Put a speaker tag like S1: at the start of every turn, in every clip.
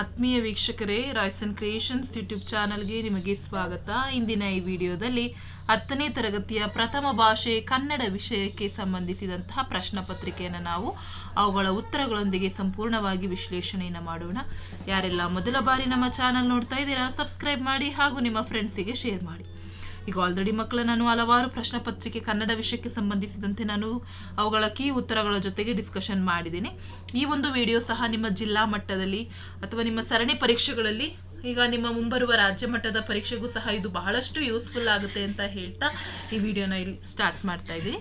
S1: ಆತ್ಮೀಯ ವೀಕ್ಷಕರೇ Royson creations YouTube ಚಾನಲ್ಗೆ ನಿಮಗೆ ಸ್ವಾಗತ. ಇಂದಿನ ಈ ವಿಡಿಯೋದಲ್ಲಿ ಹತ್ತನೇ ತರಗತಿಯ ಪ್ರಥಮ ಭಾಷೆ ಕನ್ನಡ ವಿಷಯಕ್ಕೆ ಸಂಬಂಧಿಸಿದಂತಹ ಪ್ರಶ್ನೆ ಪತ್ರಿಕೆಯನ್ನು ನಾವು ಅವುಗಳ ಉತ್ತರಗಳೊಂದಿಗೆ ಸಂಪೂರ್ಣವಾಗಿ ವಿಶ್ಲೇಷಣೆಯನ್ನು ಮಾಡೋಣ. ಯಾರೆಲ್ಲ ಮೊದಲ ಬಾರಿ ನಮ್ಮ ಚಾನಲ್ ನೋಡ್ತಾ ಇದ್ದೀರಾ ಸಬ್ಸ್ಕ್ರೈಬ್ ಮಾಡಿ ಹಾಗೂ ನಿಮ್ಮ ಫ್ರೆಂಡ್ಸಿಗೆ ಶೇರ್ ಮಾಡಿ. ಈಗ ಆಲ್ರೆಡಿ ಮಕ್ಕಳ ನಾನು ಹಲವಾರು ಪ್ರಶ್ನೆ ಪತ್ರಿಕೆ ಕನ್ನಡ ವಿಷಯಕ್ಕೆ ಸಂಬಂಧಿಸಿದಂತೆ ನಾನು ಅವುಗಳ ಕೀ ಉತ್ತರಗಳ ಜೊತೆಗೆ ಡಿಸ್ಕಷನ್ ಮಾಡಿದ್ದೀನಿ. ಈ ಒಂದು ವಿಡಿಯೋ ಸಹ ನಿಮ್ಮ ಜಿಲ್ಲಾ ಮಟ್ಟದಲ್ಲಿ ಅಥವಾ ನಿಮ್ಮ ಸರಣಿ ಪರೀಕ್ಷೆಗಳಲ್ಲಿ, ಈಗ ನಿಮ್ಮ ಮುಂಬರುವ ರಾಜ್ಯ ಮಟ್ಟದ ಪರೀಕ್ಷೆಗೂ ಸಹ ಇದು ಬಹಳಷ್ಟು ಯೂಸ್ಫುಲ್ ಆಗುತ್ತೆ ಅಂತ ಹೇಳ್ತಾ ಈ ವಿಡಿಯೋನ ಇಲ್ಲಿ ಸ್ಟಾರ್ಟ್ ಮಾಡ್ತಾ ಇದ್ದೀನಿ.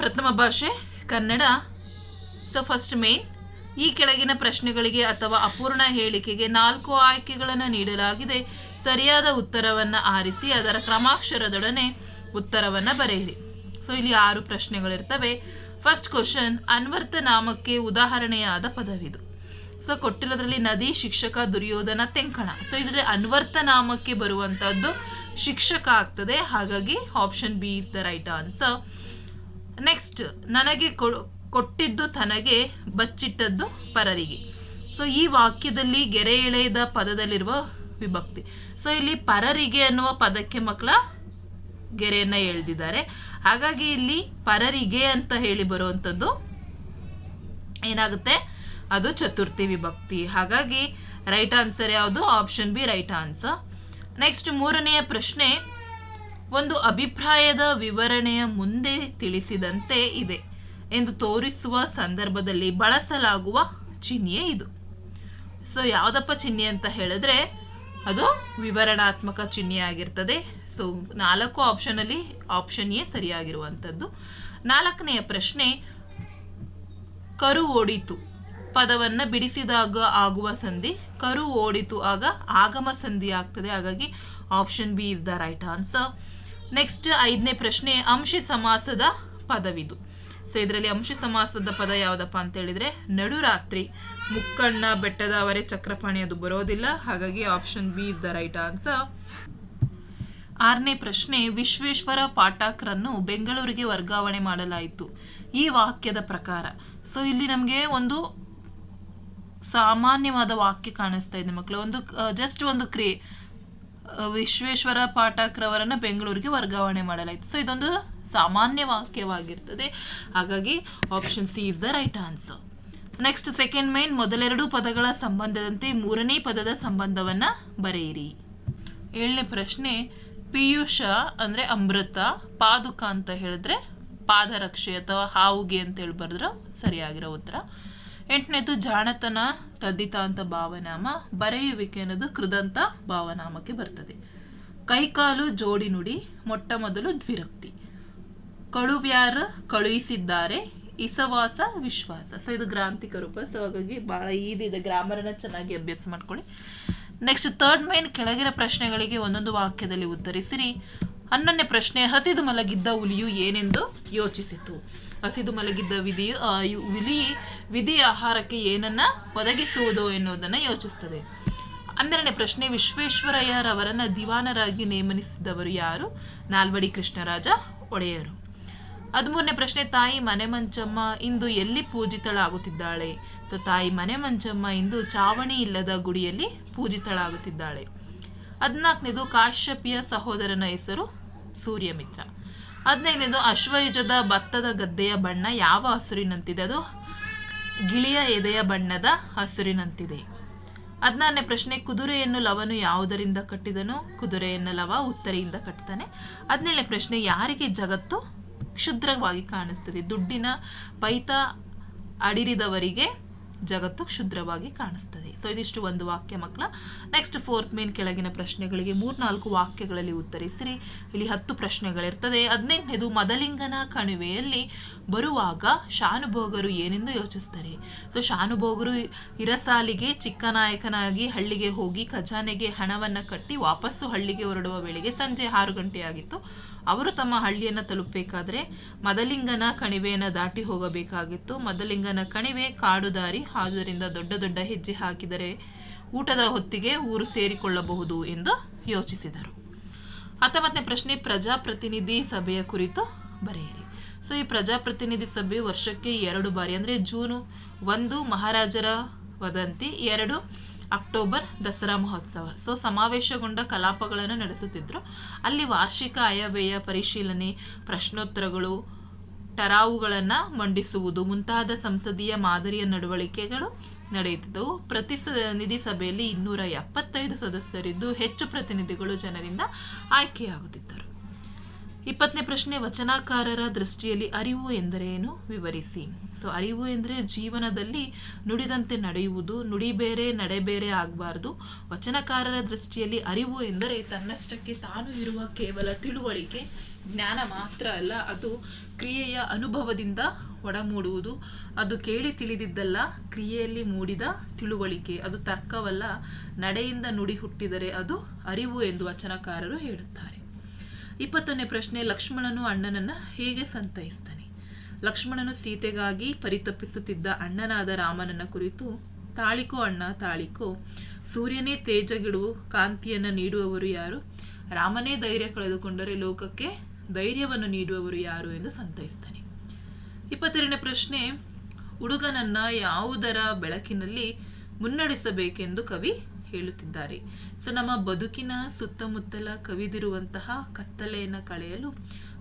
S1: ಪ್ರಥಮ ಭಾಷೆ, ಕನ್ನಡ. ಸೊ ಫಸ್ಟ್ ಮೇನ್ ಈ ಕೆಳಗಿನ ಪ್ರಶ್ನೆಗಳಿಗೆ ಅಥವಾ ಅಪೂರ್ಣ ಹೇಳಿಕೆಗೆ ನಾಲ್ಕು ಆಯ್ಕೆಗಳನ್ನು ನೀಡಲಾಗಿದೆ. ಸರಿಯಾದ ಉತ್ತರವನ್ನು ಆರಿಸಿ ಅದರ ಕ್ರಮಾಕ್ಷರದೊಡನೆ ಉತ್ತರವನ್ನು ಬರೆಯಿರಿ. ಸೊ ಇಲ್ಲಿ ಆರು ಪ್ರಶ್ನೆಗಳಿರ್ತವೆ. ಫಸ್ಟ್ ಕ್ವಶನ್ ಅನ್ವರ್ಥ ನಾಮಕ್ಕೆ ಉದಾಹರಣೆಯಾದ ಪದವಿದು. ಸೊ ಕೊಟ್ಟಿರೋದ್ರಲ್ಲಿ ನದಿ, ಶಿಕ್ಷಕ, ದುರ್ಯೋಧನ, ತೆಂಕಣ. ಸೊ ಇದರಲ್ಲಿ ಅನ್ವರ್ಥ ನಾಮಕ್ಕೆ ಬರುವಂಥದ್ದು ಶಿಕ್ಷಕ ಆಗ್ತದೆ. ಹಾಗಾಗಿ option B is the right answer next ನನಗೆ ಕೊಟ್ಟಿದ್ದು ತನಗೆ ಬಚ್ಚಿಟ್ಟದ್ದು ಪರರಿಗೆ. ಸೊ ಈ ವಾಕ್ಯದಲ್ಲಿ ಗೆರೆ ಎಳೆಯದ ಪದದಲ್ಲಿರುವ ವಿಭಕ್ತಿ. ಸೊ ಇಲ್ಲಿ ಪರರಿಗೆ ಅನ್ನುವ ಪದಕ್ಕೆ ಮಕ್ಕಳ ಗೆರೆಯನ್ನ ಎಳೆದಿದ್ದಾರೆ ಹಾಗಾಗಿ ಇಲ್ಲಿ ಪರರಿಗೆ ಅಂತ ಹೇಳಿ ಬರುವಂಥದ್ದು ಏನಾಗುತ್ತೆ? ಅದು ಚತುರ್ಥಿ ವಿಭಕ್ತಿ. ಹಾಗಾಗಿ ರೈಟ್ ಆನ್ಸರ್ ಯಾವುದು? Option B right answer next ಮೂರನೆಯ ಪ್ರಶ್ನೆ, ಒಂದು ಅಭಿಪ್ರಾಯದ ವಿವರಣೆಯ ಮುಂದೆ ತಿಳಿಸಿದಂತೆ ಇದೆ ಎಂದು ತೋರಿಸುವ ಸಂದರ್ಭದಲ್ಲಿ ಬಳಸಲಾಗುವ ಚಿಹ್ನೆ ಇದು. ಸೊ ಯಾವುದಪ್ಪ ಚಿಹ್ನೆ ಅಂತ ಹೇಳಿದ್ರೆ ಅದು ವಿವರಣಾತ್ಮಕ ಚಿಹ್ನೆಯಾಗಿರ್ತದೆ ಸೊ ನಾಲ್ಕು ಆಪ್ಷನಲ್ಲಿ ಆಪ್ಷನ್ ಎ ಸರಿಯಾಗಿರುವಂಥದ್ದು. ನಾಲ್ಕನೆಯ ಪ್ರಶ್ನೆ, ಕರು ಓಡಿತು. ಪದವನ್ನ ಬಿಡಿಸಿದಾಗ ಆಗುವ ಸಂಧಿ, ಕರು ಓಡಿತು ಆಗ ಆಗಮ ಸಂಧಿ ಆಗ್ತದೆ. ಹಾಗಾಗಿ option B is the right answer next ಐದನೇ ಪ್ರಶ್ನೆ, ಅಂಶಿ ಸಮಾಸದ ಪದವಿದು. ಸೊ ಇದರಲ್ಲಿ ಅಂಶ ಸಮಾಸದ ಪದ ಯಾವುದಪ್ಪ ಅಂತ ಹೇಳಿದ್ರೆ ನಡುರಾತ್ರಿ ಮುಕ್ಕಣ್ಣ ಬೆಟ್ಟದವರೆ ಚಕ್ರಪಾಣಿ ಅದು ಬರೋದಿಲ್ಲ, ಹಾಗಾಗಿ option B is the right answer ಆರನೇ ಪ್ರಶ್ನೆ, ವಿಶ್ವೇಶ್ವರ ಪಾಠಕ್ರನ್ನು ಬೆಂಗಳೂರಿಗೆ ವರ್ಗಾವಣೆ ಮಾಡಲಾಯಿತು. ಈ ವಾಕ್ಯದ ಪ್ರಕಾರ, ಸೊ ಇಲ್ಲಿ ನಮಗೆ ಒಂದು ಸಾಮಾನ್ಯವಾದ ವಾಕ್ಯ ಕಾಣಿಸ್ತಾ ಇದೆ ಮಕ್ಕಳು ಒಂದು ಜಸ್ಟ್ ಒಂದು ಕ್ರಿಯೆ ವಿಶ್ವೇಶ್ವರ ಪಾಠಕ್ರವರನ್ನ ಬೆಂಗಳೂರಿಗೆ ವರ್ಗಾವಣೆ ಮಾಡಲಾಯಿತು. ಸೊ ಇದೊಂದು ಸಾಮಾನ್ಯ ವಾಕ್ಯವಾಗಿರ್ತದೆ. ಹಾಗಾಗಿ option C is the right answer next second main ಮೊದಲೆರಡು ಪದಗಳ ಸಂಬಂಧದಂತೆ ಮೂರನೇ ಪದದ ಸಂಬಂಧವನ್ನ ಬರೆಯಿರಿ. ಏಳನೇ ಪ್ರಶ್ನೆ, ಪಿಯೂಷ ಅಂದ್ರೆ ಅಮೃತ, ಪಾದುಕ ಅಂತ ಹೇಳಿದ್ರೆ ಪಾದರಕ್ಷೆ ಅಥವಾ ಹಾವುಗೆ ಅಂತ ಹೇಳಿ ಬರೆದ್ರೆ ಸರಿಯಾಗಿರೋ ಉತ್ತರ. ಎಂಟನೇದು, ಜಾಣತನ, ತದ್ದಿತ ಅಂತ ಭಾವನಾಮ, ಬರೆಯುವಿಕೆ ಅನ್ನೋದು ಕೃದಂತ ಭಾವನಾಮಕ್ಕೆ ಬರ್ತದೆ. ಕೈಕಾಲು, ಜೋಡಿ ನುಡಿ, ಮೊಟ್ಟ ಮೊದಲು ದ್ವಿರಕ್ತಿ. ಕಳುವ್ಯಾರ ಕಳುಹಿಸಿದ್ದಾರೆ. ಇಸವಾಸ ವಿಶ್ವಾಸ. ಸೊ ಇದು ಗ್ರಾಂಥಿಕ ರೂಪ. ಸೊ ಹಾಗಾಗಿ ಬಹಳ ಈಸಿ ಇದೆ. ಗ್ರಾಮರನ್ನ ಚೆನ್ನಾಗಿ ಅಭ್ಯಾಸ ಮಾಡ್ಕೊಳ್ಳಿ. ನೆಕ್ಸ್ಟ್ ಥರ್ಡ್ ಮೈನ್ ಕೆಳಗಿನ ಪ್ರಶ್ನೆಗಳಿಗೆ ಒಂದೊಂದು ವಾಕ್ಯದಲ್ಲಿ ಉತ್ತರಿಸಿರಿ. ಹನ್ನೊಂದನೇ ಪ್ರಶ್ನೆ ಹಸಿದು ಮಲಗಿದ್ದ ಹುಲಿಯು ಏನೆಂದು ಯೋಚಿಸಿತು. ಹಸಿದು ಮಲಗಿದ್ದ ವಿಧಿ ಆ, ಹುಲಿ ವಿಧಿ ಆಹಾರಕ್ಕೆ ಏನನ್ನ ಒದಗಿಸುವುದು ಎನ್ನುವುದನ್ನು ಯೋಚಿಸ್ತದೆ. ಹನ್ನೆರಡನೇ ಪ್ರಶ್ನೆ ವಿಶ್ವೇಶ್ವರಯ್ಯರವರನ್ನ ದಿವಾನರಾಗಿ ನೇಮನಿಸಿದವರು ಯಾರು? ನಾಲ್ವಡಿ ಕೃಷ್ಣರಾಜ ಒಡೆಯರು. ಹದಿಮೂರನೇ ಪ್ರಶ್ನೆ, ತಾಯಿ ಮನೆ ಮಂಚಮ್ಮ ಇಂದು ಎಲ್ಲಿ ಪೂಜಿತಳಾಗುತ್ತಿದ್ದಾಳೆ? ಸೊ, ತಾಯಿ ಮನೆ ಮಂಚಮ್ಮ ಇಂದು ಚಾವಣಿ ಇಲ್ಲದ ಗುಡಿಯಲ್ಲಿ ಪೂಜಿತಳಾಗುತ್ತಿದ್ದಾಳೆ. ಹದಿನಾಲ್ಕನೇದು, ಕಾಶ್ಯಪಿಯ ಸಹೋದರನ ಹೆಸರು ಸೂರ್ಯಮಿತ್ರ. ಹದಿನೈದನೇದು, ಅಶ್ವಯುಜದ ಭತ್ತದ ಗದ್ದೆಯ ಬಣ್ಣ ಯಾವ ಹಸುರಿನಂತಿದೆ? ಅದು ಗಿಳಿಯ ಎದೆಯ ಬಣ್ಣದ ಹಸುರಿನಂತಿದೆ. ಹದಿನಾರನೇ ಪ್ರಶ್ನೆ, ಕುದುರೆಯನ್ನು ಲವನು ಯಾವುದರಿಂದ ಕಟ್ಟಿದನು? ಕುದುರೆಯನ್ನು ಲವ ಉತ್ತರಿಯಿಂದ ಕಟ್ತಾನೆ ಹದಿನೇಳನೇ ಪ್ರಶ್ನೆ, ಯಾರಿಗೆ ಜಗತ್ತು ಕ್ಷುದ್ರವಾಗಿ ಕಾಣಿಸ್ತದೆ. ದುಡ್ಡಿನ ಪೈತ ಅಡಿರಿದವರಿಗೆ ಜಗತ್ತು ಕ್ಷುದ್ರವಾಗಿ ಕಾಣಿಸ್ತದೆ. ಸೊ ಇದಿಷ್ಟು ಒಂದು ವಾಕ್ಯ ಮಕ್ಕಳ. ನೆಕ್ಸ್ಟ್ ಫೋರ್ತ್ ಮೇನ್ ಕೆಳಗಿನ ಪ್ರಶ್ನೆಗಳಿಗೆ ಮೂರ್ನಾಲ್ಕು ವಾಕ್ಯಗಳಲ್ಲಿ ಉತ್ತರಿಸಿರಿ. ಇಲ್ಲಿ ಹತ್ತು ಪ್ರಶ್ನೆಗಳಿರ್ತದೆ. ಹದಿನೆಂಟನೇದು, ಮದಲಿಂಗನ ಕಣಿವೆಯಲ್ಲಿ ಬರುವಾಗ ಶಾನುಭೋಗರು ಏನೆಂದು ಯೋಚಿಸ್ತಾರೆ? ಸೊ ಶಾನುಭೋಗರು ಇರಸಾಲಿಗೆ ಚಿಕ್ಕನಾಯಕನಾಗಿ ಹಳ್ಳಿಗೆ ಹೋಗಿ ಖಜಾನೆಗೆ ಹಣವನ್ನು ಕಟ್ಟಿ ವಾಪಸ್ಸು ಹಳ್ಳಿಗೆ ಹೊರಡುವ ವೇಳೆಗೆ ಸಂಜೆ ಆರು ಗಂಟೆಯಾಗಿತ್ತು. ಅವರು ತಮ್ಮ ಹಳ್ಳಿಯನ್ನು ತಲುಪಬೇಕಾದ್ರೆ ಮದಲಿಂಗನ ಕಣಿವೆಯನ್ನು ದಾಟಿ ಹೋಗಬೇಕಾಗಿತ್ತು. ಮದಲಿಂಗನ ಕಣಿವೆ ಕಾಡು ದಾರಿ. ಆದುದರಿಂದ ದೊಡ್ಡ ದೊಡ್ಡ ಹೆಜ್ಜೆ ಹಾಕಿದರೆ ಊಟದ ಹೊತ್ತಿಗೆ ಊರು ಸೇರಿಕೊಳ್ಳಬಹುದು ಎಂದು ಯೋಚಿಸಿದರು. ಹತ್ತೊಂಬತ್ತನೇ ಪ್ರಶ್ನೆ, ಪ್ರಜಾಪ್ರತಿನಿಧಿ ಸಭೆಯ ಕುರಿತು ಬರೆಯಿರಿ. ಸೊ, ಈ ಪ್ರಜಾಪ್ರತಿನಿಧಿ ಸಭೆ ವರ್ಷಕ್ಕೆ ಎರಡು ಬಾರಿ, ಅಂದರೆ ಜೂನು ಒಂದು ಮಹಾರಾಜರ ವದಂತಿ, ಎರಡು ಅಕ್ಟೋಬರ್ ದಸರಾ ಮಹೋತ್ಸವ. ಸೊ, ಸಮಾವೇಶಗೊಂಡ ಕಲಾಪಗಳನ್ನು ನಡೆಸುತ್ತಿದ್ದರು ಅಲ್ಲಿ ವಾರ್ಷಿಕ ಆಯವ್ಯಯ ಪರಿಶೀಲನೆ, ಪ್ರಶ್ನೋತ್ತರಗಳು, ಟರಾವುಗಳನ್ನು ಮಂಡಿಸುವುದು, ಮುಂತಾದ ಸಂಸದೀಯ ಮಾದರಿಯ ನಡವಳಿಕೆಗಳು ನಡೆಯುತ್ತಿದ್ದವು. ಪ್ರತಿ ನಿಧಿ ಸಭೆಯಲ್ಲಿ ಇನ್ನೂರ ಎಪ್ಪತ್ತೈದು ಸದಸ್ಯರಿದ್ದು ಹೆಚ್ಚು ಪ್ರತಿನಿಧಿಗಳು ಜನರಿಂದ ಆಯ್ಕೆಯಾಗುತ್ತಿದ್ದರು. ಇಪ್ಪತ್ತನೇ ಪ್ರಶ್ನೆ, ವಚನಕಾರರ ದೃಷ್ಟಿಯಲ್ಲಿ ಅರಿವು ಎಂದರೇನು ವಿವರಿಸಿ. ಸೊ ಅರಿವು ಎಂದರೆ ಜೀವನದಲ್ಲಿ ನುಡಿದಂತೆ ನಡೆಯುವುದು, ನುಡಿ ಬೇರೆ, ನಡೆ ಬೇರೆ ಆಗಬಾರ್ದು. ವಚನಕಾರರ ದೃಷ್ಟಿಯಲ್ಲಿ ಅರಿವು ಎಂದರೆ ತನ್ನಷ್ಟಕ್ಕೆ ತಾನು ಇರುವ ಕೇವಲ ತಿಳುವಳಿಕೆ, ಜ್ಞಾನ ಮಾತ್ರ ಅಲ್ಲ, ಅದು ಕ್ರಿಯೆಯ ಅನುಭವದಿಂದ ಒಡಮೂಡುವುದು. ಅದು ಕೇಳಿ ತಿಳಿದಿದ್ದಲ್ಲ, ಕ್ರಿಯೆಯಲ್ಲಿ ಮೂಡಿದ ತಿಳುವಳಿಕೆ. ಅದು ತರ್ಕವಲ್ಲ, ನಡೆಯಿಂದ ನುಡಿ ಹುಟ್ಟಿದರೆ ಅದು ಅರಿವು ಎಂದು ವಚನಕಾರರು ಹೇಳುತ್ತಾರೆ. ಇಪ್ಪತ್ತನೇ ಪ್ರಶ್ನೆ, ಲಕ್ಷ್ಮಣನು ಅಣ್ಣನನ್ನ ಹೇಗೆ ಸಂತೈಸ್ತಾನೆ? ಲಕ್ಷ್ಮಣನು ಸೀತೆಗಾಗಿ ಪರಿತಪಿಸುತ್ತಿದ್ದ ಅಣ್ಣನಾದ ರಾಮನನ್ನ ಕುರಿತು, ತಾಳಿಕೋ ಅಣ್ಣ, ತಾಳಿಕೋ, ಸೂರ್ಯನೇ ತೇಜಗಿಡುವ ಕಾಂತಿಯನ್ನ ನೀಡುವವರು ಯಾರು? ರಾಮನೇ ಧೈರ್ಯ ಕಳೆದುಕೊಂಡರೆ ಲೋಕಕ್ಕೆ ಧೈರ್ಯವನ್ನು ನೀಡುವವರು ಯಾರು ಎಂದು ಸಂತೈಸ್ತಾನೆ. ಇಪ್ಪತ್ತೆರಡನೇ ಪ್ರಶ್ನೆ, ಹುಡುಗನನ್ನ ಯಾವುದರ ಬೆಳಕಿನಲ್ಲಿ ಮುನ್ನಡೆಸಬೇಕೆಂದು ಕವಿ ಹೇಳುತ್ತಿದ್ದಾರೆ ಸೊ, ನಮ್ಮ ಬದುಕಿನ ಸುತ್ತಮುತ್ತಲ ಕವಿದಿರುವಂತಹ ಕತ್ತಲೆಯನ್ನು ಕಳೆಯಲು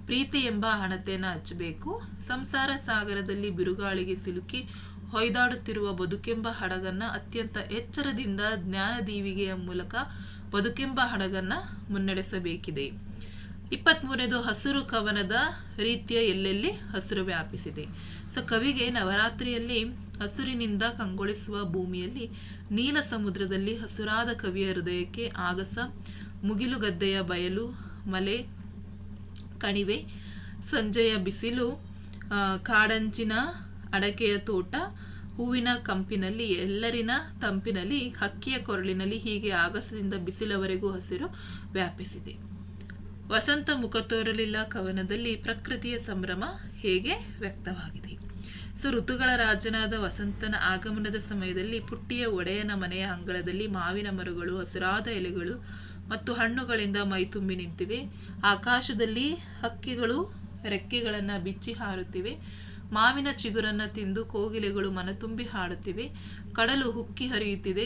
S1: ಪ್ರೀತಿ ಎಂಬ ಹಣತೆಯನ್ನು ಹಚ್ಚಬೇಕು. ಸಂಸಾರ ಸಾಗರದಲ್ಲಿ ಬಿರುಗಾಳಿಗೆ ಸಿಲುಕಿ ಹೊಯ್ದಾಡುತ್ತಿರುವ ಬದುಕೆಂಬ ಹಡಗನ್ನ ಅತ್ಯಂತ ಎಚ್ಚರದಿಂದ ಜ್ಞಾನ ದೀವಿಗೆಯ ಮೂಲಕ ಬದುಕೆಂಬ ಹಡಗನ್ನ ಮುನ್ನಡೆಸಬೇಕಿದೆ. ಇಪ್ಪತ್ಮೂರನೇದು ಹಸಿರು ಕವನದ ರೀತಿಯ ಎಲ್ಲೆಲ್ಲಿ ಹಸಿರು ವ್ಯಾಪಿಸಿದೆ. ಸೊ, ಕವಿಗೆ ನವರಾತ್ರಿಯಲ್ಲಿ ಹಸುರಿನಿಂದ ಕಂಗೊಳಿಸುವ ಭೂಮಿಯಲ್ಲಿ ನೀಲ ಸಮುದ್ರದಲ್ಲಿ ಹಸುರಾದ ಕವಿಯ ಹೃದಯಕ್ಕೆ ಆಗಸ, ಮುಗಿಲುಗದ್ದೆಯ ಬಯಲು, ಮಲೆ, ಕಣಿವೆ, ಸಂಜೆಯ ಬಿಸಿಲು ಕಾಡಂಚಿನ ಅಡಕೆಯ ತೋಟ, ಹೂವಿನ ಕಂಪಿನಲ್ಲಿ, ಎಲ್ಲರಿನ ತಂಪಿನಲ್ಲಿ, ಹಕ್ಕಿಯ ಕೊರಳಿನಲ್ಲಿ ಹೀಗೆ ಆಗಸದಿಂದ ಬಿಸಿಲವರೆಗೂ ಹಸಿರು ವ್ಯಾಪಿಸಿದೆ. ವಸಂತ ಮುಖ ತೋರಲಿಲ್ಲ ಕವನದಲ್ಲಿ ಪ್ರಕೃತಿಯ ಸಂಭ್ರಮ ಹೇಗೆ ವ್ಯಕ್ತವಾಗಿದೆ? ಸೊ ಋತುಗಳ ರಾಜನಾದ ವಸಂತನ ಆಗಮನದ ಸಮಯದಲ್ಲಿ ಪುಟ್ಟಿಯ ಒಡೆಯನ ಮನೆಯ ಅಂಗಳದಲ್ಲಿ ಮಾವಿನ ಮರಗಳು, ಹಸುರಾದ ಎಲೆಗಳು ಮತ್ತು ಹಣ್ಣುಗಳಿಂದ ಮೈತುಂಬಿ ನಿಂತಿವೆ. ಆಕಾಶದಲ್ಲಿ ಹಕ್ಕಿಗಳು ರೆಕ್ಕೆಗಳನ್ನು ಬಿಚ್ಚಿ ಹಾರುತ್ತಿವೆ. ಮಾವಿನ ಚಿಗುರನ್ನ ತಿಂದು ಕೋಗಿಲೆಗಳು ಮನತುಂಬಿ ಹಾಡುತ್ತಿವೆ. ಕಡಲು ಹುಕ್ಕಿ ಹರಿಯುತ್ತಿದೆ.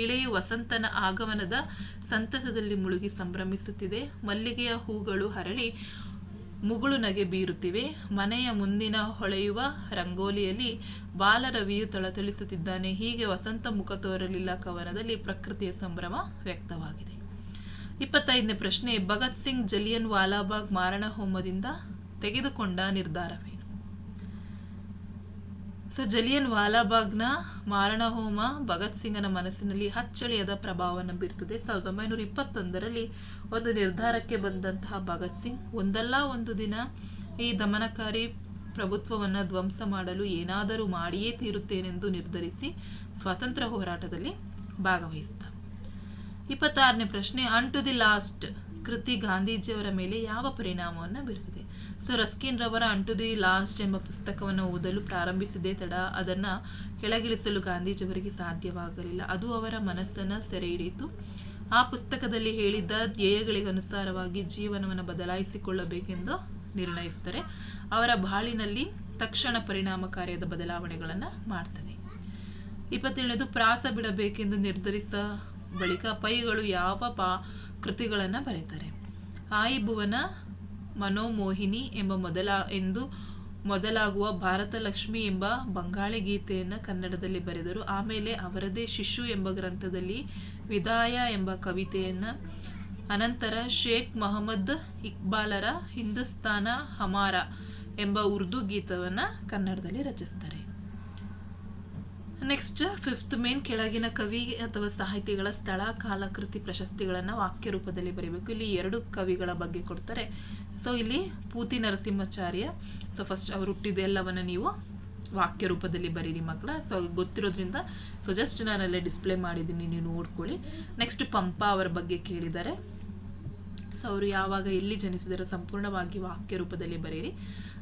S1: ಇಳೆಯು ವಸಂತನ ಆಗಮನದ ಸಂತಸದಲ್ಲಿ ಮುಳುಗಿ ಸಂಭ್ರಮಿಸುತ್ತಿದೆ. ಮಲ್ಲಿಗೆಯ ಹೂಗಳು ಹರಳಿ ಮುಗುಳು ನಗೆ ಬೀರುತ್ತಿವೆ. ಮನೆಯ ಮುಂದಿನ ಹೊಳೆಯುವ ರಂಗೋಲಿಯಲ್ಲಿ ಬಾಲರವಿಯು ತಳತಳಿಸುತ್ತಿದ್ದಾನೆ. ಹೀಗೆ ವಸಂತ ಮುಖ ತೋರಲಿಲ್ಲ ಕವನದಲ್ಲಿ ಪ್ರಕೃತಿಯ ಸಂಭ್ರಮ ವ್ಯಕ್ತವಾಗಿದೆ. ಇಪ್ಪತ್ತೈದನೇ ಪ್ರಶ್ನೆ, ಭಗತ್ ಸಿಂಗ್ ಜಲಿಯನ್ ವಾಲಾಬಾಗ್ ಮಾರಣ ಹೋಮದಿಂದ ತೆಗೆದುಕೊಂಡ ನಿರ್ಧಾರವೇನು ಸೊ ಜಲಿಯನ್ ವಾಲಾಬಾಗ್ನ ಮಾರಣ ಹೋಮ ಭಗತ್ ಸಿಂಗನ ಮನಸ್ಸಿನಲ್ಲಿ ಅಚ್ಚಳಿಯದ ಪ್ರಭಾವವನ್ನು ಬೀರ್ತದೆ ಸಾವಿರದ ಒಂಬೈನೂರ ಇಪ್ಪತ್ತೊಂದರಲ್ಲಿ ಒಂದು ನಿರ್ಧಾರಕ್ಕೆ ಬಂದಂತಹ ಭಗತ್ ಸಿಂಗ್, ಒಂದಲ್ಲ ಒಂದು ದಿನ ಈ ದಮನಕಾರಿ ಪ್ರಭುತ್ವವನ್ನು ಧ್ವಂಸ ಮಾಡಲು ಏನಾದರೂ ಮಾಡಿಯೇ ತೀರುತ್ತೇನೆಂದು ನಿರ್ಧರಿಸಿ ಸ್ವಾತಂತ್ರ್ಯ ಹೋರಾಟದಲ್ಲಿ ಭಾಗವಹಿಸಿದ ಇಪ್ಪತ್ತಾರನೇ ಪ್ರಶ್ನೆ ಅನ್ ಟು ದಿ ಲಾಸ್ಟ್ ಕೃತಿ ಗಾಂಧೀಜಿಯವರ ಮೇಲೆ ಯಾವ ಪರಿಣಾಮವನ್ನು ಬೀರುತ್ತದೆ? ಸೊ ರಸ್ಕಿನ್ ರವರ ಅಂಟು ದಿ ಲಾಸ್ಟ್ ಎಂಬ ಪುಸ್ತಕವನ್ನು ಓದಲು ಪ್ರಾರಂಭಿಸಿದೆ ತಡ. ಅದನ್ನು ಕೆಳಗಿಳಿಸಲು ಗಾಂಧೀಜಿಯವರಿಗೆ ಸಾಧ್ಯವಾಗಲಿಲ್ಲ. ಅದು ಅವರ ಮನಸ್ಸನ್ನು ಸೆರೆ ಹಿಡಿಯಿತು ಆ ಪುಸ್ತಕದಲ್ಲಿ ಹೇಳಿದ್ದ ಧ್ಯೇಯಗಳಿಗನುಸಾರವಾಗಿ ಜೀವನವನ್ನು ಬದಲಾಯಿಸಿಕೊಳ್ಳಬೇಕೆಂದು ನಿರ್ಣಯಿಸ್ತಾರೆ ಅವರ ಬಾಳಿನಲ್ಲಿ ತಕ್ಷಣ ಪರಿಣಾಮಕಾರಿಯಾದ ಬದಲಾವಣೆಗಳನ್ನು ಮಾಡ್ತದೆ. ಇಪ್ಪತ್ತೇಳನೇದು, ಪ್ರಾಸ ಬಿಡಬೇಕೆಂದು ನಿರ್ಧರಿಸ ಬಳಿಕ ಪೈಗಳು ಯಾವ ಪಾ ಕೃತಿಗಳನ್ನು ಬರೀತಾರೆ? ಆಯಿಭುವನ ಮನೋಮೋಹಿನಿ ಎಂಬ ಮೊದಲ ಎಂದು ಮೊದಲಾಗುವ ಭಾರತ ಲಕ್ಷ್ಮಿ ಎಂಬ ಬಂಗಾಳಿ ಗೀತೆಯನ್ನು ಕನ್ನಡದಲ್ಲಿ ಬರೆದರು. ಆಮೇಲೆ ಅವರದೇ ಶಿಶು ಎಂಬ ಗ್ರಂಥದಲ್ಲಿ ವಿದಾಯ ಎಂಬ ಕವಿತೆಯನ್ನು, ಅನಂತರ ಶೇಖ್ ಮೊಹಮ್ಮದ್ ಇಕ್ಬಾಲರ ಹಿಂದೂಸ್ತಾನ ಹಮಾರ ಎಂಬ ಉರ್ದು ಗೀತವನ್ನು ಕನ್ನಡದಲ್ಲಿ ರಚಿಸ್ತಾರೆ. ನೆಕ್ಸ್ಟ್ ಫಿಫ್ತ್ ಮೇನ್ ಕೆಳಗಿನ ಕವಿ ಅಥವಾ ಸಾಹಿತಿಗಳ ಸ್ಥಳ, ಕಾಲಕೃತಿ ಪ್ರಶಸ್ತಿಗಳನ್ನು ವಾಕ್ಯ ರೂಪದಲ್ಲಿ ಬರೀಬೇಕು. ಇಲ್ಲಿ ಎರಡು ಕವಿಗಳ ಬಗ್ಗೆ ಕೊಡ್ತಾರೆ. ಸೊ ಇಲ್ಲಿ ಪೂತಿ ನರಸಿಂಹಾಚಾರ್ಯ. ಸೊ ಫಸ್ಟ್ ಅವರು ಹುಟ್ಟಿದೆಲ್ಲವನ್ನು ನೀವು ವಾಕ್ಯ ರೂಪದಲ್ಲಿ ಬರೀರಿ ಮಕ್ಕಳ. ಸೊ ಗೊತ್ತಿರೋದ್ರಿಂದ ಸೊ ಜಸ್ಟ್ ನಾನಲ್ಲೇ ಡಿಸ್ಪ್ಲೇ ಮಾಡಿದ್ದೀನಿ, ನೀವು ನೋಡ್ಕೊಳ್ಳಿ. ನೆಕ್ಸ್ಟ್ ಪಂಪ ಅವರ ಬಗ್ಗೆ ಕೇಳಿದ್ದಾರೆ. ಸೊ ಅವರು ಯಾವಾಗ ಎಲ್ಲಿ ಜನಿಸಿದಾರೋ ಸಂಪೂರ್ಣವಾಗಿ ವಾಕ್ಯ ರೂಪದಲ್ಲಿ ಬರೆಯಿರಿ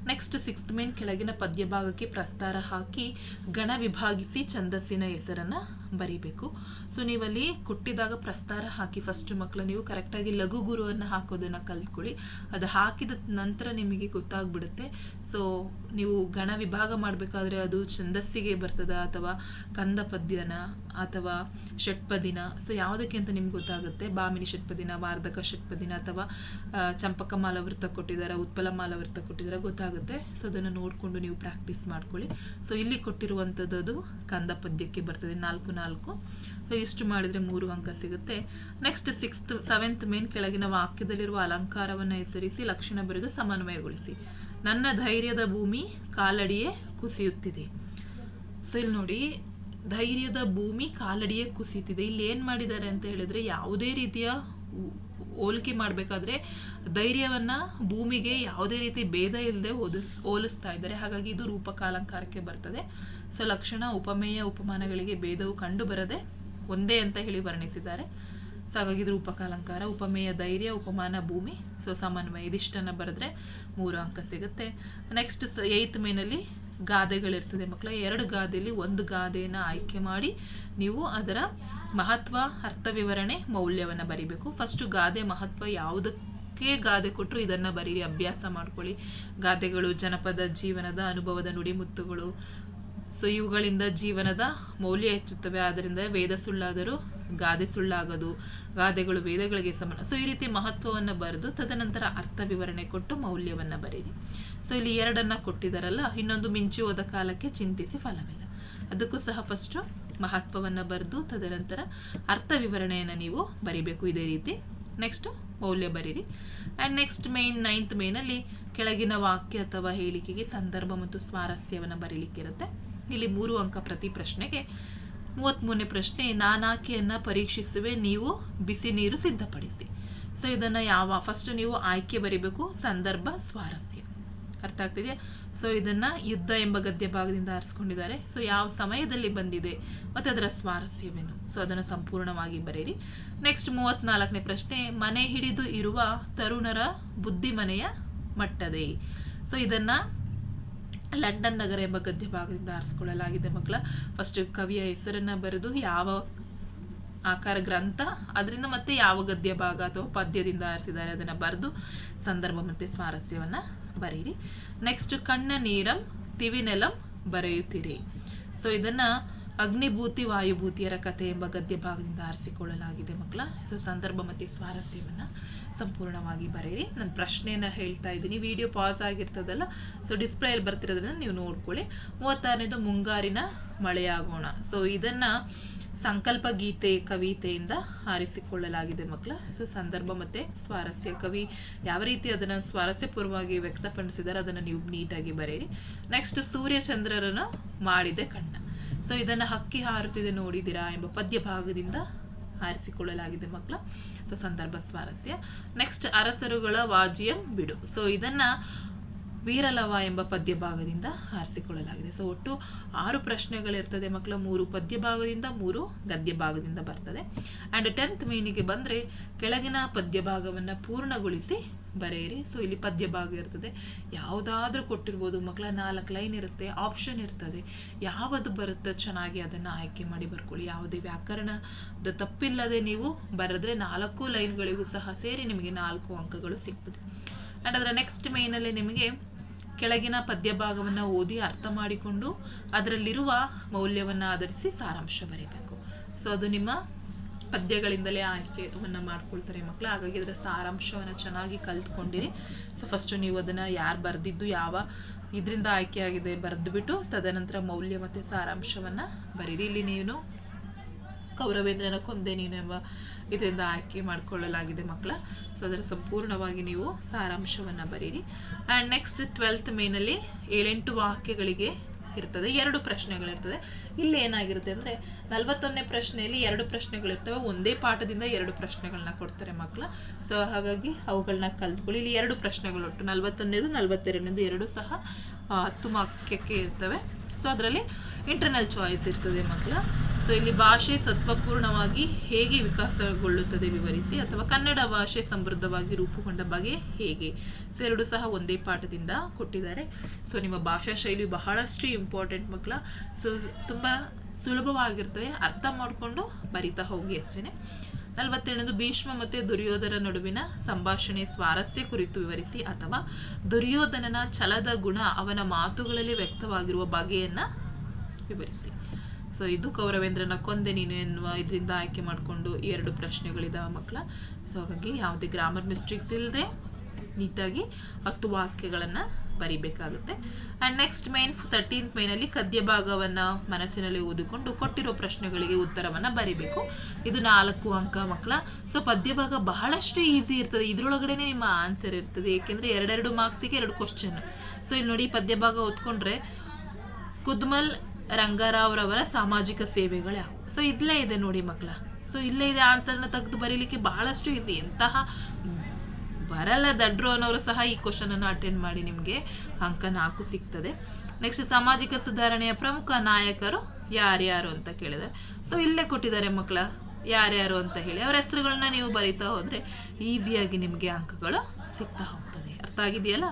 S1: ನೆಕ್ಸ್ಟ್ ಸಿಕ್ಸ್ತ್ ಮೇನ್ ಕೆಳಗಿನ ಪದ್ಯಭಾಗಕ್ಕೆ ಪ್ರಸ್ತಾರ ಹಾಕಿ ಗಣ ವಿಭಾಗಿಸಿ ಛಂದಸ್ಸಿನ ಹೆಸರನ್ನ ಬರಿಬೇಕು. ಸೊ ನೀವಲ್ಲಿ ಕೊಟ್ಟಿದಾಗ ಪ್ರಸ್ತಾರ ಹಾಕಿ ಫಸ್ಟ್ ಮಕ್ಕಳು ನೀವು ಕರೆಕ್ಟಾಗಿ ಲಘು ಗುರುವನ್ನು ಹಾಕೋದನ್ನು ಕಲ್ತ್ಕೊಳ್ಳಿ. ಅದು ಹಾಕಿದ ನಂತರ ನಿಮಗೆ ಗೊತ್ತಾಗ್ಬಿಡುತ್ತೆ. ಸೊ ನೀವು ಗಣ ವಿಭಾಗ ಮಾಡಬೇಕಾದ್ರೆ ಅದು ಛಂದಸ್ಸಿಗೆ ಬರ್ತದ ಅಥವಾ ಕಂದ ಪದ್ಯನ ಅಥವಾ ಷಟ್ಪದಿನ? ಸೊ ಯಾವುದಕ್ಕೆ ಅಂತ ನಿಮ್ಗೆ ಗೊತ್ತಾಗುತ್ತೆ. ಬಾಮಿನಿ ಷಟ್ಪದಿನ, ವಾರ್ಧಕ ಷಟ್ಪದಿನ ಅಥವಾ ಚಂಪಕ ಮಾಲವೃತ್ತ ಕೊಟ್ಟಿದ್ದಾರೆ ಉತ್ಪಲ ಮಾಲವೃತ್ತ ಕೊಟ್ಟಿದ್ದಾರೆ ಗೊತ್ತಾಗುತ್ತೆ. ಸೊ ಅದನ್ನು ನೋಡಿಕೊಂಡು ನೀವು ಪ್ರಾಕ್ಟೀಸ್ ಮಾಡ್ಕೊಳ್ಳಿ. ಸೊ ಇಲ್ಲಿ ಕೊಟ್ಟಿರುವಂಥದ್ದು ಕಂದ ಪದ್ಯಕ್ಕೆ ಬರ್ತದೆ. ನಾಲ್ಕು ನಾಲ್ಕು ಸೊ ಇಷ್ಟು ಮಾಡಿದರೆ ಮೂರು ಅಂಕ ಸಿಗುತ್ತೆ. ನೆಕ್ಸ್ಟ್ ಸಿಕ್ಸ್ತ್ ಸೆವೆಂತ್ ಮೇನ್ ಕೆಳಗಿನ ವಾಕ್ಯದಲ್ಲಿರುವ ಅಲಂಕಾರವನ್ನು ಹೆಸರಿಸಿ ಲಕ್ಷಣ ಬರೆದು ಸಮನ್ವಯಗೊಳಿಸಿ. ನನ್ನ ಧೈರ್ಯದ ಭೂಮಿ ಕಾಲಡಿಯೇ ಕುಸಿಯುತ್ತಿದೆ. ಸೊ ಇಲ್ಲಿ ನೋಡಿ, ಧೈರ್ಯದ ಭೂಮಿ ಕಾಲಡಿಯೇ ಕುಸಿಯುತ್ತಿದೆ. ಇಲ್ಲಿ ಏನು ಮಾಡಿದ್ದಾರೆ ಅಂತ ಹೇಳಿದ್ರೆ, ಯಾವುದೇ ರೀತಿಯ ಹೋಲಿಕೆ ಮಾಡಬೇಕಾದ್ರೆ, ಧೈರ್ಯವನ್ನ ಭೂಮಿಗೆ ಯಾವುದೇ ರೀತಿ ಭೇದ ಇಲ್ಲದೆ ಹೋಲಿಸ್ತಾ ಇದ್ದಾರೆ. ಹಾಗಾಗಿ ಇದು ರೂಪಕಾಲಂಕಾರಕ್ಕೆ ಬರ್ತದೆ. ಸೊ ಲಕ್ಷಣ ಉಪಮೇಯ, ಉಪಮಾನಗಳಿಗೆ ಭೇದವು ಕಂಡು ಬರದೆ ಒಂದೇ ಅಂತ ಹೇಳಿ ವರ್ಣಿಸಿದ್ದಾರೆ. ಸೊ ಹಾಗಾಗಿ ಇದ್ರ ರೂಪಕಾಲಂಕಾರ ಉಪಮೇಯ ಧೈರ್ಯ, ಉಪಮಾನ ಭೂಮಿ ಸೊ ಸಮನ್ವಯ ಇದಿಷ್ಟನ್ನು ಬರೆದ್ರೆ ಮೂರು ಅಂಕ ಸಿಗುತ್ತೆ. ನೆಕ್ಸ್ಟ್ ಏಯ್ತ್ ಮೇನಲ್ಲಿ ಗಾದೆಗಳಿರ್ತದೆ ಮಕ್ಕಳ. ಎರಡು ಗಾದೆಯಲ್ಲಿ ಒಂದು ಗಾದೆಯನ್ನು ಆಯ್ಕೆ ಮಾಡಿ ನೀವು ಅದರ ಮಹತ್ವ, ಅರ್ಥ ವಿವರಣೆ, ಮೌಲ್ಯವನ್ನು ಬರಿಬೇಕು. ಫಸ್ಟು ಗಾದೆ ಮಹತ್ವ ಯಾವುದಕ್ಕೆ ಗಾದೆ ಕೊಟ್ಟರು ಇದನ್ನು ಬರೀರಿ, ಅಭ್ಯಾಸ ಮಾಡ್ಕೊಳ್ಳಿ. ಗಾದೆಗಳು ಜನಪದ ಜೀವನದ ಅನುಭವದ ನುಡಿಮುತ್ತುಗಳು ಸೊ ಇವುಗಳಿಂದ ಜೀವನದ ಮೌಲ್ಯ ಹೆಚ್ಚುತ್ತವೆ. ಆದ್ದರಿಂದ ವೇದ ಸುಳ್ಳಾದರೂ ಗಾದೆ ಸುಳ್ಳಾಗದು. ಗಾದೆಗಳು ವೇದಗಳಿಗೆ ಸಮಾನ. ಸೊ ಈ ರೀತಿ ಮಹತ್ವವನ್ನು ಬರೆದು ತದನಂತರ ಅರ್ಥ ವಿವರಣೆ ಕೊಟ್ಟು ಮೌಲ್ಯವನ್ನು ಬರೀರಿ ಸೊ ಇಲ್ಲಿ ಎರಡನ್ನ ಕೊಟ್ಟಿದ್ದಾರಲ್ಲ ಇನ್ನೊಂದು ಮಿಂಚಿ ಹೋದ ಕಾಲಕ್ಕೆ ಚಿಂತಿಸಿ ಫಲವಿಲ್ಲ. ಅದಕ್ಕೂ ಸಹ ಫಸ್ಟು ಮಹತ್ವವನ್ನು ಬರೆದು ತದನಂತರ ಅರ್ಥ ವಿವರಣೆಯನ್ನು ನೀವು ಬರಿಬೇಕು ಇದೇ ರೀತಿ. ನೆಕ್ಸ್ಟ್ ಮೌಲ್ಯ ಬರೀರಿ. ಆ್ಯಂಡ್ ನೆಕ್ಸ್ಟ್ ಮೇನ್ ನೈನ್ತ್ ಮೇನಲ್ಲಿ ಕೆಳಗಿನ ವಾಕ್ಯ ಅಥವಾ ಹೇಳಿಕೆಗೆ ಸಂದರ್ಭ ಮತ್ತು ಸ್ವಾರಸ್ಯವನ್ನು ಬರೀಲಿಕ್ಕಿರುತ್ತೆ. ಇಲ್ಲಿ ಮೂರು ಅಂಕ ಪ್ರತಿ ಪ್ರಶ್ನೆಗೆ. ಮೂವತ್ತ್ಮೂರನೇ ಪ್ರಶ್ನೆ ನಾನಾಕೆಯನ್ನು ಪರೀಕ್ಷಿಸುವೆ, ನೀವು ಬಿಸಿ ನೀರು ಸಿದ್ಧಪಡಿಸಿ. ಸೊ ಇದನ್ನು ಯಾವ ಫಸ್ಟ್ ನೀವು ಆಯ್ಕೆ ಬರೀಬೇಕು, ಸಂದರ್ಭ, ಸ್ವಾರಸ್ಯ. ಅರ್ಥ ಆಗ್ತಿದೆಯಾ? ಸೊ ಇದನ್ನು ಯುದ್ಧ ಎಂಬ ಗದ್ಯ ಭಾಗದಿಂದ ಆರಿಸ್ಕೊಂಡಿದ್ದಾರೆ. ಸೊ ಯಾವ ಸಮಯದಲ್ಲಿ ಬಂದಿದೆ, ಮತ್ತು ಅದರ ಸ್ವಾರಸ್ಯವೇನು? ಸೊ ಅದನ್ನು ಸಂಪೂರ್ಣವಾಗಿ ಬರೀರಿ. ನೆಕ್ಸ್ಟ್ ಮೂವತ್ತ್ನಾಲ್ಕನೇ ಪ್ರಶ್ನೆ, ಮನೆ ಹಿಡಿದು ಇರುವ ತರುಣರ ಬುದ್ಧಿಮನೆಯ ಮಟ್ಟದೇ? ಸೊ ಇದನ್ನ ಲಂಡನ್ ನಗರ ಎಂಬ ಗದ್ಯ ಭಾಗದಿಂದ ಆರಿಸಿಕೊಳ್ಳಲಾಗಿದೆ ಮಕ್ಕಳ. ಫಸ್ಟ್ ಕವಿಯ ಹೆಸರನ್ನ ಬರೆದು ಯಾವ ಆಕಾರ ಗ್ರಂಥ, ಅದರಿಂದ ಮತ್ತೆ ಯಾವ ಗದ್ಯ ಭಾಗ ಅಥವಾ ಪದ್ಯದಿಂದ ಆರಿಸಿದ್ದಾರೆ ಅದನ್ನು ಬರೆದು ಸಂದರ್ಭ ಮತ್ತು ಸ್ವಾರಸ್ಯವನ್ನ ಬರೀರಿ. ನೆಕ್ಸ್ಟ್ ಕಣ್ಣ ನೀರಂ ತಿವಿನೆಲಂ ಬರೆಯುತ್ತೀರಿ. ಸೊ ಇದನ್ನ ಅಗ್ನಿಭೂತಿ, ವಾಯುಭೂತಿಯರ ಕಥೆ ಎಂಬ ಗದ್ಯ ಭಾಗದಿಂದ ಆರಿಸಿಕೊಳ್ಳಲಾಗಿದೆ ಮಕ್ಕಳ. ಸೊ, ಸಂದರ್ಭ ಮತ್ತು ಸ್ವಾರಸ್ಯವನ್ನು ಸಂಪೂರ್ಣವಾಗಿ ಬರೆಯಿರಿ. ನಾನು ಪ್ರಶ್ನೆಯನ್ನು ಹೇಳ್ತಾ ಇದ್ದೀನಿ. ವಿಡಿಯೋ ಪಾಸ್ ಆಗಿರ್ತದಲ್ಲ, ಸೊ ಡಿಸ್ಪ್ಲೇಯಲ್ಲಿ ಬರ್ತಿರೋದನ್ನು ನೀವು ನೋಡ್ಕೊಳ್ಳಿ. ಮೂವತ್ತಾರನೇದು ಮುಂಗಾರಿನ ಮಳೆಯಾಗೋಣ. ಸೊ, ಇದನ್ನು ಸಂಕಲ್ಪ ಗೀತೆ, ಕವಿತೆಯಿಂದ ಆರಿಸಿಕೊಳ್ಳಲಾಗಿದೆ ಮಕ್ಕಳ. ಸೊ, ಸಂದರ್ಭ ಮತ್ತು ಸ್ವಾರಸ್ಯ. ಕವಿ ಯಾವ ರೀತಿ ಅದನ್ನು ಸ್ವಾರಸ್ಯಪೂರ್ವವಾಗಿ ವ್ಯಕ್ತಪಡಿಸಿದ್ದಾರೆ ಅದನ್ನು ನೀವು ನೀಟಾಗಿ ಬರೆಯಿರಿ. ನೆಕ್ಸ್ಟ್ ಸೂರ್ಯಚಂದ್ರರನ್ನು ಮಾಡಿದೆ ಕಣ್ಣ. ಸೊ ಇದನ್ನು ಹಕ್ಕಿ ಹಾರುತ್ತಿದೆ ನೋಡಿದಿರಾ ಎಂಬ ಪದ್ಯ ಭಾಗದಿಂದ ಹಾರಿಸಿಕೊಳ್ಳಲಾಗಿದೆ ಮಕ್ಕಳ ಸೊ ಸಂದರ್ಭ ಸ್ವಾರಸ್ಯ. ನೆಕ್ಸ್ಟ್ ಅರಸರುಗಳ ವಾಜಿಯಂ ಬಿಡು. ಸೊ ಇದನ್ನ ವೀರಲವ ಎಂಬ ಪದ್ಯ ಭಾಗದಿಂದ ಹಾರಿಸಿಕೊಳ್ಳಲಾಗಿದೆ. ಸೊ ಒಟ್ಟು ಆರು ಪ್ರಶ್ನೆಗಳಿರ್ತದೆ ಮಕ್ಕಳ, ಮೂರು ಪದ್ಯ ಭಾಗದಿಂದ ಮೂರು ಗದ್ಯ ಭಾಗದಿಂದ ಬರ್ತದೆ ಆ್ಯಂಡ್ ಟೆಂತ್ ಮೀನಿಗೆ ಬಂದರೆ ಕೆಳಗಿನ ಪದ್ಯ ಭಾಗವನ್ನು ಪೂರ್ಣಗೊಳಿಸಿ ಬರೆಯಿರಿ. ಸೊ ಇಲ್ಲಿ ಪದ್ಯ ಭಾಗ ಇರ್ತದೆ. ಯಾವುದಾದ್ರೂ ಕೊಟ್ಟಿರ್ಬೋದು. ಮಕ್ಕಳ ನಾಲ್ಕು ಲೈನ್ ಇರುತ್ತೆ. ಆಪ್ಷನ್ ಇರ್ತದೆ. ಯಾವುದು ಬರುತ್ತೆ ಚೆನ್ನಾಗಿ ಅದನ್ನು ಆಯ್ಕೆ ಮಾಡಿ ಬರ್ಕೊಳ್ಳಿ. ಯಾವುದೇ ವ್ಯಾಕರಣದ ತಪ್ಪಿಲ್ಲದೆ ನೀವು ಬರೆದ್ರೆ ನಾಲ್ಕು ಲೈನ್ಗಳಿಗೂ ಸಹ ಸೇರಿ ನಿಮಗೆ ನಾಲ್ಕು ಅಂಕಗಳು ಸಿಗ್ತದೆ. ಆ್ಯಂಡ್ ಅದರ ನೆಕ್ಸ್ಟ್ ಮೇನಲ್ಲಿ ನಿಮಗೆ ಕೆಳಗಿನ ಪದ್ಯ ಭಾಗವನ್ನು ಓದಿ ಅರ್ಥ ಮಾಡಿಕೊಂಡು ಅದರಲ್ಲಿರುವ ಮೌಲ್ಯವನ್ನು ಆಧರಿಸಿ ಸಾರಾಂಶ ಬರೀಬೇಕು. ಸೊ ಅದು ನಿಮ್ಮ ಪದ್ಯಗಳಿಂದಲೇ ಆಯ್ಕೆವನ್ನು ಮಾಡ್ಕೊಳ್ತಾರೆ ಮಕ್ಕಳು ಹಾಗಾಗಿ ಅದರ ಸಾರಾಂಶವನ್ನು ಚೆನ್ನಾಗಿ ಕಲ್ತ್ಕೊಂಡಿರಿ. ಸೊ ಫಸ್ಟು ನೀವು ಅದನ್ನು ಯಾರು ಬರೆದಿದ್ದು, ಯಾವ ಇದರಿಂದ ಆಯ್ಕೆಯಾಗಿದೆ ಬರೆದ್ಬಿಟ್ಟು ತದನಂತರ ಮೌಲ್ಯ ಮತ್ತು ಸಾರಾಂಶವನ್ನು ಬರೀರಿ. ಇಲ್ಲಿ ನೀನು ಕೌರವೇಂದ್ರನ ಕೊಂದೆ ನೀನು ಎಂಬ ಇದರಿಂದ ಆಯ್ಕೆ ಮಾಡಿಕೊಳ್ಳಲಾಗಿದೆ ಮಕ್ಕಳ ಸೊ ಅದರ ಸಂಪೂರ್ಣವಾಗಿ ನೀವು ಸಾರಾಂಶವನ್ನು ಬರೀರಿ. ಆ್ಯಂಡ್ ನೆಕ್ಸ್ಟ್ ಟ್ವೆಲ್ತ್ ಮೇನಲ್ಲಿ ಏಳೆಂಟು ವಾಕ್ಯಗಳಿಗೆ ಇರ್ತದೆ, ಎರಡು ಪ್ರಶ್ನೆಗಳಿರ್ತದೆ. ಇಲ್ಲಿ ಏನಾಗಿರುತ್ತೆ ಅಂದರೆ ನಲವತ್ತೊಂದನೇ ಪ್ರಶ್ನೆಯಲ್ಲಿ ಎರಡು ಪ್ರಶ್ನೆಗಳಿರ್ತವೆ, ಒಂದೇ ಪಾಠದಿಂದ ಎರಡು ಪ್ರಶ್ನೆಗಳನ್ನ ಕೊಡ್ತಾರೆ ಮಕ್ಕಳ ಸೊ ಹಾಗಾಗಿ ಅವುಗಳನ್ನ ಕಲ್ತ್ಕೊಳ್ಳಿ. ಇಲ್ಲಿ ಎರಡು ಪ್ರಶ್ನೆಗಳು ಒಟ್ಟು ನಲವತ್ತೊಂದನೇದು, ನಲವತ್ತೆರಡನೇದು ಎರಡು ಸಹ ಹತ್ತು ವಾಕ್ಯಕ್ಕೆ ಇರ್ತವೆ. ಸೊ ಅದರಲ್ಲಿ ಇಂಟರ್ನಲ್ ಚಾಯ್ಸ್ ಇರ್ತದೆ ಮಕ್ಕಳ ಸೊ ಇಲ್ಲಿ ಭಾಷೆ ಸತ್ವಪೂರ್ಣವಾಗಿ ಹೇಗೆ ವಿಕಾಸಗೊಳ್ಳುತ್ತದೆ ವಿವರಿಸಿ, ಅಥವಾ ಕನ್ನಡ ಭಾಷೆ ಸಮೃದ್ಧವಾಗಿ ರೂಪುಗೊಂಡ ಬಗೆ ಹೇಗೆ? ಸೊ ಎರಡು ಸಹ ಒಂದೇ ಪಾಠದಿಂದ ಕೊಟ್ಟಿದ್ದಾರೆ. ಸೊ ನಿಮ್ಮ ಭಾಷಾ ಶೈಲಿ ಬಹಳಷ್ಟು ಇಂಪಾರ್ಟೆಂಟ್ ಮಕ್ಕಳ. ಸೊ ತುಂಬ ಸುಲಭವಾಗಿರ್ತವೆ. ಅರ್ಥ ಮಾಡಿಕೊಂಡು ಬರಿತಾ ಹೋಗಿ ಅಷ್ಟೇ ನಲವತ್ತೆರಡನೇದು ಭೀಷ್ಮ ಮತ್ತು ದುರ್ಯೋಧನ ನಡುವಿನ ಸಂಭಾಷಣೆ ಸ್ವಾರಸ್ಯ ಕುರಿತು ವಿವರಿಸಿ, ಅಥವಾ ದುರ್ಯೋಧನನ ಛಲದ ಗುಣ ಅವನ ಮಾತುಗಳಲ್ಲಿ ವ್ಯಕ್ತವಾಗಿರುವ ಬಗೆಯನ್ನು ವಿವರಿಸಿ. ಸೊ ಇದು ಕೌರವೇಂದ್ರನ ಕೊಂದೆ ನೀನು ಎನ್ನುವ ಇದರಿಂದ ಆಯ್ಕೆ ಮಾಡಿಕೊಂಡು ಎರಡು ಪ್ರಶ್ನೆಗಳಿದಾವೆ ಮಕ್ಕಳ. ಸೊ ಹಾಗಾಗಿ ಯಾವುದೇ ಗ್ರಾಮರ್ ಮಿಸ್ಟೇಕ್ಸ್ ಇಲ್ಲದೆ ನೀಟಾಗಿ ಹತ್ತು ವಾಕ್ಯಗಳನ್ನು ಬರಿಬೇಕಾಗುತ್ತೆ. ಆ್ಯಂಡ್ ನೆಕ್ಸ್ಟ್ ಮೈನ್ ತರ್ಟೀನ್ತ್ ಮೈನಲ್ಲಿ ಕದ್ಯ ಭಾಗವನ್ನು ಮನಸ್ಸಿನಲ್ಲಿ ಓದಿಕೊಂಡು ಕೊಟ್ಟಿರೋ ಪ್ರಶ್ನೆಗಳಿಗೆ ಉತ್ತರವನ್ನು ಬರಿಬೇಕು. ಇದು ನಾಲ್ಕು ಅಂಕ ಮಕ್ಕಳ. ಸೊ ಪದ್ಯ ಭಾಗ ಬಹಳಷ್ಟು ಈಸಿ ಇರ್ತದೆ. ಇದರೊಳಗಡೆ ನಿಮ್ಮ ಆನ್ಸರ್ ಇರ್ತದೆ. ಏಕೆಂದರೆ ಎರಡೆರಡು ಮಾರ್ಕ್ಸಿಗೆ ಎರಡು ಕ್ವಶನ್ ಸೊ ಇಲ್ಲಿ ನೋಡಿ ಪದ್ಯ ಭಾಗ ಓದ್ಕೊಂಡ್ರೆ ಕುದ್ಮಲ್ ರಂಗಾರಾವ್ರವರ ಸಾಮಾಜಿಕ ಸೇವೆಗಳು ಯಾವುವು ಸೊ ಇಲ್ಲೇ ಇದೆ ನೋಡಿ ಮಕ್ಕಳ ಸೊ ಇಲ್ಲೇ ಇದೆ ಆನ್ಸರ್ನ ತೆಗೆದು ಬರೀಲಿಕ್ಕೆ ಬಹಳಷ್ಟು ಈಸಿ ಎಂತಹ ಬರಲ್ಲ ದಡ್ರು ಅನ್ನೋರು ಸಹ ಈ ಕ್ವಶನ್ ಅನ್ನು ಅಟೆಂಡ್ ಮಾಡಿ ನಿಮಗೆ ಅಂಕ ನಾಲ್ಕು ಸಿಗ್ತದೆ. ನೆಕ್ಸ್ಟ್ ಸಾಮಾಜಿಕ ಸುಧಾರಣೆಯ ಪ್ರಮುಖ ನಾಯಕರು ಯಾರ್ಯಾರು ಅಂತ ಕೇಳಿದ್ದಾರೆ ಸೊ ಇಲ್ಲೇ ಕೊಟ್ಟಿದ್ದಾರೆ ಮಕ್ಕಳ ಯಾರ್ಯಾರು ಅಂತ ಹೇಳಿ. ಅವರ ಹೆಸರುಗಳನ್ನ ನೀವು ಬರಿತಾ ಹೋದ್ರೆ ಈಸಿಯಾಗಿ ನಿಮಗೆ ಅಂಕಗಳು ಸಿಗ್ತಾ ಹೋಗ್ತದೆ. ಅರ್ಥ ಆಗಿದೆಯಲ್ಲ?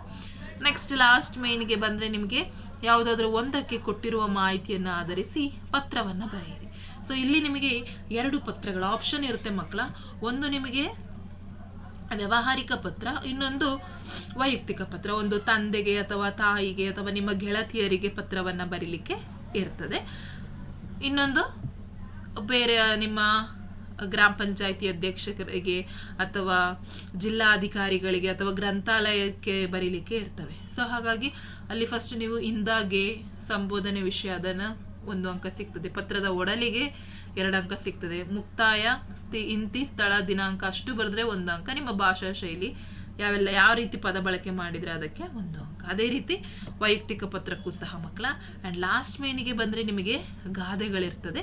S1: ನೆಕ್ಸ್ಟ್ ಲಾಸ್ಟ್ ಮೇನ್ಗೆ ಬಂದರೆ ನಿಮಗೆ ಯಾವುದಾದ್ರೂ ಒಂದಕ್ಕೆ ಕೊಟ್ಟಿರುವ ಮಾಹಿತಿಯನ್ನು ಆಧರಿಸಿ ಪತ್ರವನ್ನು ಬರೆಯಿರಿ. ಸೊ ಇಲ್ಲಿ ನಿಮಗೆ ಎರಡು ಪತ್ರಗಳು ಆಪ್ಷನ್ ಇರುತ್ತೆ ಮಕ್ಕಳ. ಒಂದು ನಿಮಗೆ ವ್ಯಾವಹಾರಿಕ ಪತ್ರ, ಇನ್ನೊಂದು ವೈಯಕ್ತಿಕ ಪತ್ರ. ಒಂದು ತಂದೆಗೆ ಅಥವಾ ತಾಯಿಗೆ ಅಥವಾ ನಿಮ್ಮ ಗೆಳತಿಯರಿಗೆ ಪತ್ರವನ್ನು ಬರೀಲಿಕ್ಕೆ ಇರ್ತದೆ. ಇನ್ನೊಂದು ಬೇರೆ ನಿಮ್ಮ ಗ್ರಾಮ ಪಂಚಾಯಿತಿ ಅಧ್ಯಕ್ಷರಿಗೆ ಅಥವಾ ಜಿಲ್ಲಾಧಿಕಾರಿಗಳಿಗೆ ಅಥವಾ ಗ್ರಂಥಾಲಯಕ್ಕೆ ಬರೀಲಿಕ್ಕೆ ಇರ್ತವೆ. ಸೊ ಹಾಗಾಗಿ ಅಲ್ಲಿ ಫಸ್ಟ್ ನೀವು ಇಂದಾಗೆ ಸಂಬೋಧನೆ ವಿಷಯ ಅದನ್ನು ಒಂದು ಅಂಕ ಸಿಗ್ತದೆ. ಪತ್ರದ ಒಡಲಿಗೆ ಎರಡು ಅಂಕ ಸಿಗ್ತದೆ. ಮುಕ್ತಾಯ ಸ್ಥಿ ಇಂತಿ ಸ್ಥಳ ದಿನಾಂಕ ಅಷ್ಟು ಬರೆದ್ರೆ ಒಂದು ಅಂಕ. ನಿಮ್ಮ ಭಾಷಾ ಶೈಲಿ ಯಾವೆಲ್ಲ, ಯಾವ ರೀತಿ ಪದ ಬಳಕೆ ಮಾಡಿದರೆ ಅದಕ್ಕೆ ಒಂದು ಅಂಕ. ಅದೇ ರೀತಿ ವೈಯಕ್ತಿಕ ಪತ್ರಕ್ಕೂ ಸಹ ಮಕ್ಕಳ. ಆ್ಯಂಡ್ ಲಾಸ್ಟ್ ಮೇನಿಗೆ ಬಂದರೆ ನಿಮಗೆ ಗಾದೆಗಳಿರ್ತದೆ.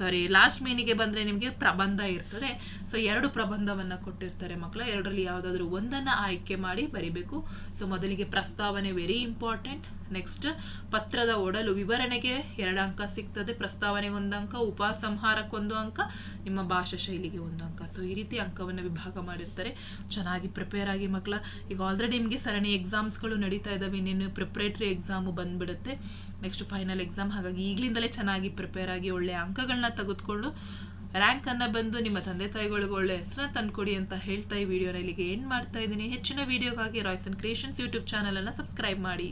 S1: ಸಾರಿ ಲಾಸ್ಟ್ ಮೇನಿಗೆ ಬಂದರೆ ನಿಮಗೆ ಪ್ರಬಂಧ ಇರ್ತದೆ. ಸೊ ಎರಡು ಪ್ರಬಂಧವನ್ನು ಕೊಟ್ಟಿರ್ತಾರೆ ಮಕ್ಕಳ. ಎರಡರಲ್ಲಿ ಯಾವುದಾದ್ರೂ ಒಂದನ್ನು ಆಯ್ಕೆ ಮಾಡಿ ಬರಿಬೇಕು. ಸೊ ಮೊದಲಿಗೆ ಪ್ರಸ್ತಾವನೆ ವೆರಿ ಇಂಪಾರ್ಟೆಂಟ್ ನೆಕ್ಸ್ಟ್ ಪತ್ರದ ಒಡಲು ವಿವರಣೆಗೆ ಎರಡು ಅಂಕ ಸಿಗ್ತದೆ. ಪ್ರಸ್ತಾವನೆಗೆ ಒಂದು ಅಂಕ ಉಪಸಂಹಾರಕ್ಕೊಂದು ಅಂಕ, ನಿಮ್ಮ ಭಾಷಾ ಶೈಲಿಗೆ ಒಂದು ಅಂಕ. ಸೊ ಈ ರೀತಿ ಅಂಕವನ್ನು ವಿಭಾಗ ಮಾಡಿರ್ತಾರೆ. ಚೆನ್ನಾಗಿ ಪ್ರಿಪೇರ್ ಆಗಿ ಮಕ್ಕಳ. ಈಗ ಆಲ್ರೆಡಿ ನಿಮಗೆ ಸರಣಿ ಎಕ್ಸಾಮ್ಸ್ಗಳು ನಡೀತಾ ಇದ್ದಾವೆ, ಇನ್ನೇನು ಪ್ರಿಪ್ರೇಟ್ರಿ ಎಕ್ಸಾಮು ಬಂದ್ಬಿಡುತ್ತೆ. ನೆಕ್ಸ್ಟ್ ಫೈನಲ್ ಎಕ್ಸಾಮ್ ಹಾಗಾಗಿ ಈಗಲಿಂದಲೇ ಚೆನ್ನಾಗಿ ಪ್ರಿಪೇರ್ ಆಗಿ ಒಳ್ಳೆಯ ಅಂಕಗಳನ್ನ ತೆಗೆದುಕೊಂಡು ಅನ್ನ ಬಂದು ನಿಮ್ಮ ತಂದೆ ತಾಯಿಗಳಿಗೂ ಒಳ್ಳೆ ಹೆಸರನ್ನ ತಂದುಕೊಡಿ ಅಂತ ಹೇಳ್ತಾ ಈ ವಿಡಿಯೋನ ಇಲ್ಲಿಗೆ ಏನು ಮಾಡ್ತಾ ಇದ್ದೀನಿ. ಹೆಚ್ಚಿನ ವಿಡಿಯೋಗಾಗಿ ರಾಯ್ಸನ್ ಕ್ರಿಯೇಷನ್ಸ್ ಯೂಟ್ಯೂಬ್ ಚಾನಲನ್ನು ಸಬ್ಸ್ಕ್ರೈಬ್ ಮಾಡಿ.